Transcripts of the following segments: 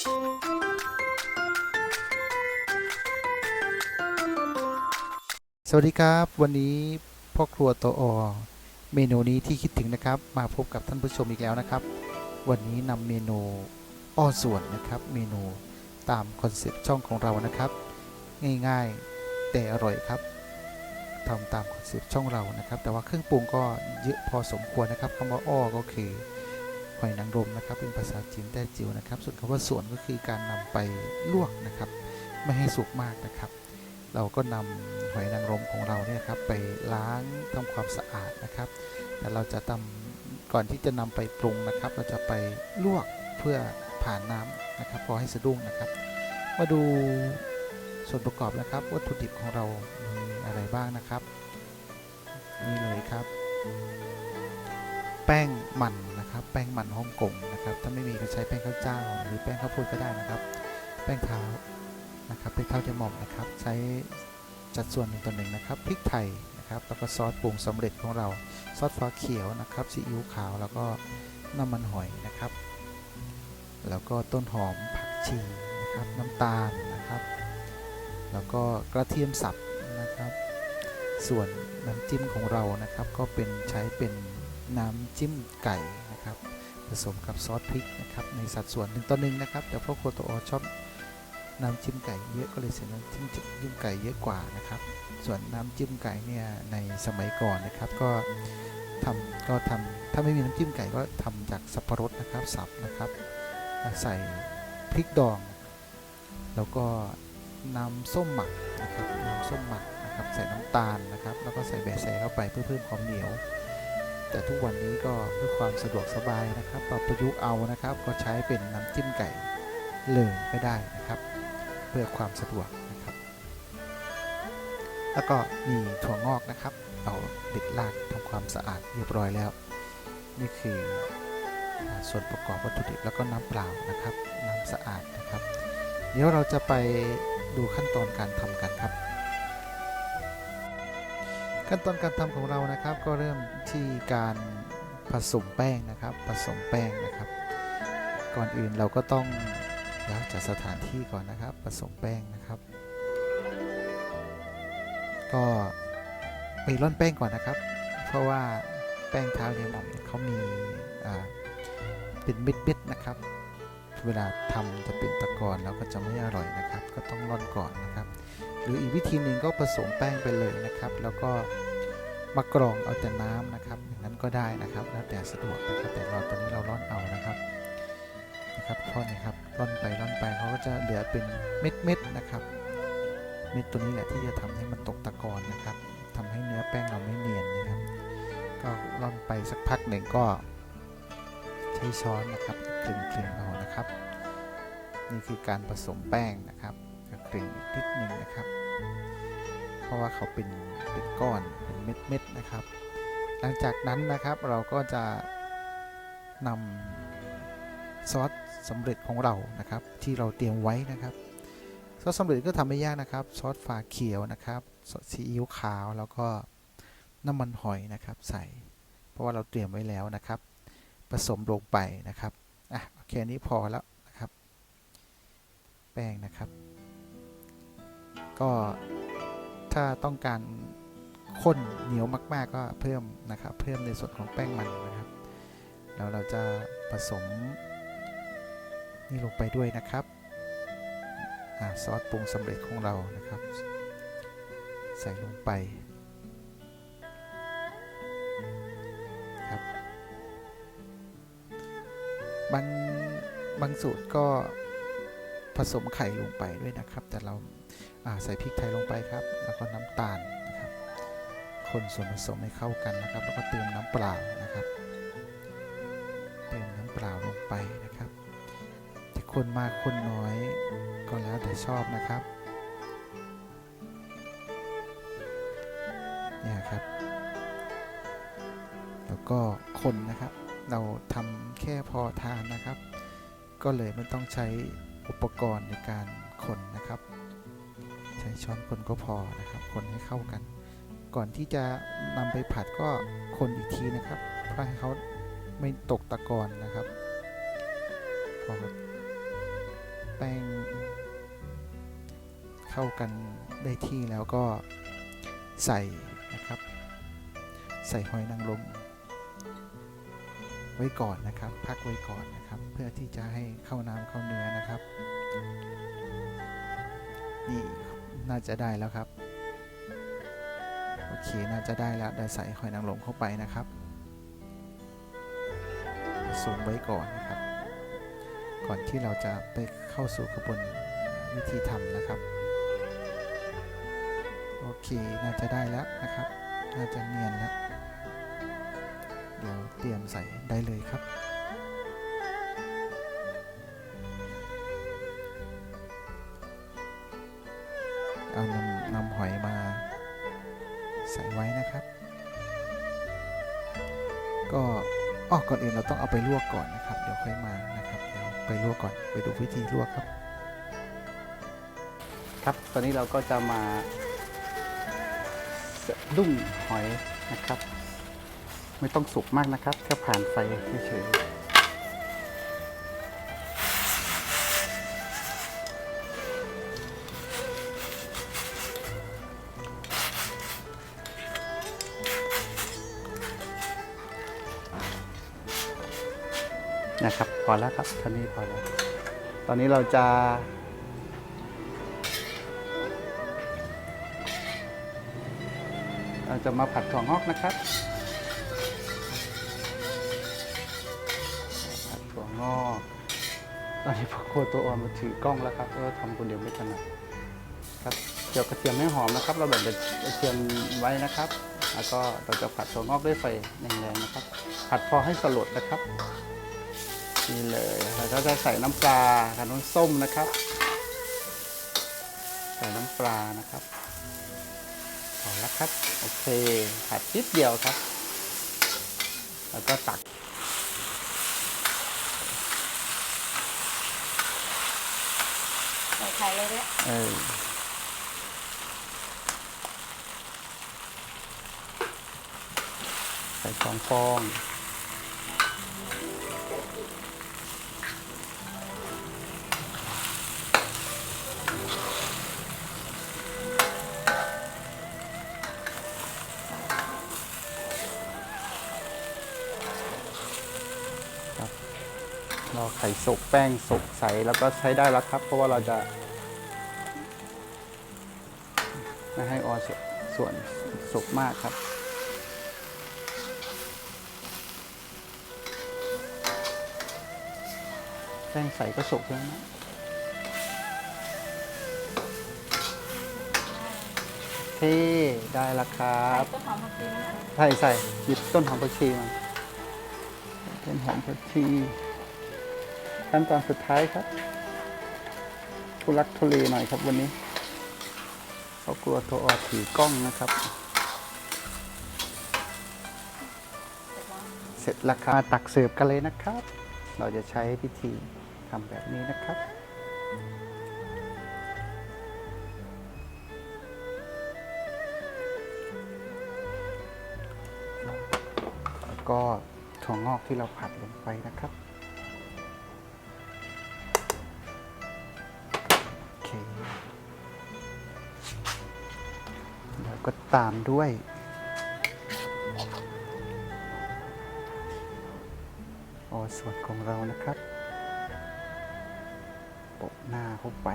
สวัสดีครับ วันนี้พ่อครัวโตออเมนูนี้ที่คิดถึงนะครับ มาพบกับท่านผู้ชมอีกแล้วนะครับ วันนี้นำเมนูอ้อส่วนนะครับ เมนูตามคอนเซ็ปต์ช่องของเรานะครับ ง่ายๆแต่อร่อยครับทำตามคอนเซ็ปต์ช่องเรานะครับ แต่ว่าเครื่องปรุงก็เยอะพอสมควรนะครับคำว่าอ้อก็คือ หอยนางรมนะครับ เป็นภาษาจีนแต้จิ๋วนะครับ ส่วนคำว่าส่วนก็คือการนำไปลวกนะครับ ไม่ให้สุกมากนะครับ เราก็นำหอยนางรมของเราเนี่ยครับไปล้างทำความสะอาดนะครับ แต่เราจะทำก่อนที่จะนำไปปรุงนะครับ เราจะไปลวกเพื่อผ่านน้ำนะครับพอให้สะดุ้งนะครับ มาดูส่วนประกอบนะครับวัตถุดิบของเรามีอะไรบ้างนะครับนี่เลยครับ ป้งมันนะครับ แป้งมันฮ่องกงนะครับ ถ้าไม่มีก็ใช้แป้งข้าวเจ้า หรือแป้งข้าวโพดก็ได้นะครับ แป้งเท้านะครับเป็นเท่าจะหมอมนะครับ ใช้จัดส่วนหนึ่งต่อหนึ่งนะครับพริกไทยนะครับแล้วก็ซอสปรุงสำเร็จของเราซอสฟ้าเขียวนะครับซีอิ๊วขาวแล้วก็น้ำมันหอยนะครับ แล้วก็ต้นหอมผักชีนะครับน้ำตาลนะครับ แล้วก็กระเทียมสับนะครับ ส่วนน้ำจิ้มของเรานะครับ ก็เป็นใช้เป็น น้ำจิ้มไก่นะครับ ผสมกับซอสพริกนะครับในสัดส่วนหนึ่งต่อหนึ่งนะครับแต่พวกโคโตอชอบน้ำจิ้มไก่เยอะก็เลยใส่น้ำจิ้มจิ้มไก่เยอะกว่านะครับ ส่วนน้ำจิ้มไก่เนี่ยในสมัยก่อนนะครับก็ทำก็ทำถ้าไม่มีน้ำจิ้มไก่ก็ทำจากสับปะรดนะครับสับนะครับใส่พริกดอง แล้วก็น้ำส้มหมักนะครับน้ำส้มหมักนะครับใส่น้ำตาลนะครับ แล้วก็ใส่แบะแซเข้าไปเพื่อเพิ่มความเหนียว แต่ทุกวันนี้ก็เพื่อความสะดวกสบายนะครับปรับประยุกต์เอานะครับ ก็ใช้เป็นน้ำจิ้มไก่เลยก็ได้นะครับ เพื่อความสะดวกนะครับ แล้วก็มีถั่วงอกนะครับ เอาเด็ดรากทำความสะอาดเรียบร้อยแล้ว นี่คือส่วนประกอบวัตถุดิบแล้วก็น้ำเปล่านะครับ น้ำสะอาดนะครับ เดี๋ยวเราจะไปดูขั้นตอนการทำกันครับ ขั้นตอนการทำของเรานะครับ ก็เริ่มที่การผสมแป้งนะครับ ผสมแป้งนะครับ ก่อนอื่นเราก็ต้องแล้วจัดสถานที่ก่อนนะครับ ผสมแป้งนะครับ ก็ไปร่อนแป้งก่อนนะครับ เพราะว่าแป้งเท้าเนี่ยหม่อมเขามีอ่าเป็นเม็ดๆนะครับ เวลาทำจะเป็นตะกอนแล้วก็จะไม่อร่อยนะครับ ก็ต้องร่อนก่อนนะครับ หรืออีกวิธีหนึ่งก็ผสมแป้งไปเลยนะครับ แล้วก็มากรองเอาแต่น้ำนะครับอย่างนั้นก็ได้นะครับแล้วแต่สะดวกนะครับแต่เราตอนนี้เราร่อนเอานะครับนะครับข้อนี้ครับร่อนไปร่อนไปเขาก็จะเหลือเป็นเม็ดเม็ดนะครับเม็ดตัวนี้แหละที่จะทำให้มันตกตะกอนนะครับทำให้เนื้อแป้งเราไม่เนียนนะครับ ก็ร่อนไปสักพักหนึ่งก็ ใช้ช้อนนะครับคลึงคลึงๆเอานะครับ นี่คือการผสมแป้งนะครับ ก็คลึงอีกนิดหนึ่งนะครับ เพราะว่าเขาเป็นเป็นก้อนเป็นเม็ดๆนะครับ หลังจากนั้นนะครับเราก็จะนำซอสสำเร็จของเรานะครับ ที่เราเตรียมไว้นะครับซอสสำเร็จก็ทำไม่ยากนะครับ ซอสฝาเขียวนะครับซอสซีอิ๊วขาวแล้วก็น้ำมันหอยนะครับ ใส่ เพราะว่าเราเตรียมไว้แล้วนะครับ ผสมลงไปนะครับอะโอเคอันนี้พอแล้วนะครับ แป้งนะครับ ก็ถ้าต้องการข้นเหนียวมาก ๆ ก็เพิ่มนะครับ เพิ่มในส่วนของแป้งมันนะครับ แล้วเราจะผสมนี่ลงไปด้วยนะครับอซอสปรุงสำเร็จของเรานะครับ ใส่ลงไปครับบางบางสูตรก็ สมไข่ลงไปด้วยนะครับ แต่เราาใส่พริกไทยลงไปครับ แล้วก็น้ำตาลนะครับ คนส่วนผสมให้เข้ากันนะครับ แล้วก็เติมน้ำเปล่านะครับ เติมน้ำเปล่าลงไปนะครับ จะคนมากคนน้อยก็แล้วแต่ชอบนะครับเนี่ยครับ แล้วก็คนนะครับ เราทำแค่พอทานนะครับ ก็เลยไม่ต้องใช้ อุปกรณ์ในการคนนะครับ ใช้ช้อนคนก็พอนะครับ คนให้เข้ากัน ก่อนที่จะนำไปผัดก็คนอีกทีนะครับเพื่อให้เขาไม่ตกตะกอนนะครับพอแป้งเข้ากันได้ที่แล้วก็ใส่นะครับ ใส่หอยนางรม ไว้ก่อนนะครับ พักไว้ก่อนนะครับ เพื่อที่จะให้เข้าน้ำเข้าเนื้อนะครับ นี่น่าจะได้แล้วครับ โอเคน่าจะได้แล้วได้ใส่หอยนางรมเข้าไปนะครับสูงไว้ก่อนนะครับ ก่อนที่เราจะไปเข้าสู่กระบวนวิธีทำนะครับ โอเคน่าจะได้แล้วนะครับ น่าจะเนียนแล้ว เดี๋ยวเตรียมใส่ได้เลยครับ เอานำนำหอยมาใส่ไว้นะครับ ก็อ้อก่อนอื่นเราต้องเอาไปลวกก่อนนะครับ เดี๋ยวค่อยมานะครับเดี๋ยวไปลวกก่อนไปดูวิธีลวกครับ ครับตอนนี้เราก็จะมาสะดุ้งหอยนะครับ ไม่ต้องสุกมากนะครับแค่ผ่านไฟเฉยๆนะครับพอแล้วครับท่านี้พอแล้ว ตอนนี้เราจะ เราจะมาผัดถั่วงอกนะครับ กตอนนี้พ่อครัวตัวอ่อนมาถือกล้องแล้วครับเพราะว่าทำคนเดียวไม่ถนัดครับเกี่ยวกระเทียมให้หอมนะครับ เราแบ่งกระเทียมไว้นะครับ แล้วก็เราจะผัดถั่วงอกด้วยไฟแรงๆนะครับ ผัดพอให้สลดนะครับนี่เลยแล้วก็จะใส่น้ำปลากับน้ำส้มนะครับ ใส่น้ำปลานะครับพอแล้วครับ โอเค ผัดนิดเดียวครับ แล้วก็ตัก ใส่ไข่เลยด้วยเออใส่สองฟอง ไข่สุกแป้งสุกใสแล้วก็ใช้ได้แล้วครับ เพราะว่าเราจะ ไม่ให้ออสส่วนสุกมากครับ แป้งใสก็สุกแล้วนะโอเคได้แล้วครับต้นหอมผักชีนะคะใส่ใส่หยิบต้นหอมผักชีมาต้นหอมผักชี ขั้นตอนสุดท้ายครับทุลักทุเลหน่อยครับวันนี้เขากลัวตัวออถือกล้องนะครับ เสร็จราคาตักเสิร์ฟกันเลยนะครับ เราจะใช้พิธีทำแบบนี้นะครับแล้วก็ถั่วงอกที่เราผัดลงไปนะครับ ตามด้วย โอส่วนของเรานะครับโปะหน้าเข้าไป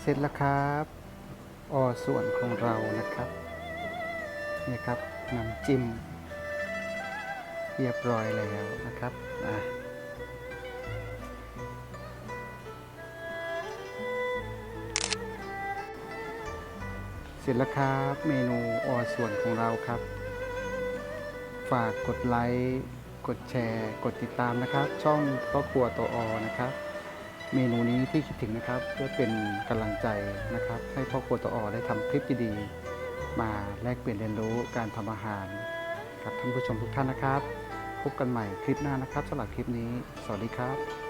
เสร็จแล้วครับออส่วนของเรานะครับ นี่ครับน้ำจิ้มเรียบร้อยแล้วนะครับอะโร็จแล้วครับ เมนูอส่วนของเราครับ ฝากกดไลค์กดแชร์ กดติดตามนะครับ ช่องครอบครัวตัวอนะครับ เมนูนี้ที่คิดถึงนะครับเพื่อเป็นกำลังใจนะครับ ให้ครอบครัวตัวอได้ทำคลิปดีๆมาแลกเปลี่ยนเรียนรู้การทำอาหารกับท่านผู้ชมทุกท่านนะครับ พบกันใหม่คลิปหน้านะครับสำหรับคลิปนี้ สวัสดีครับ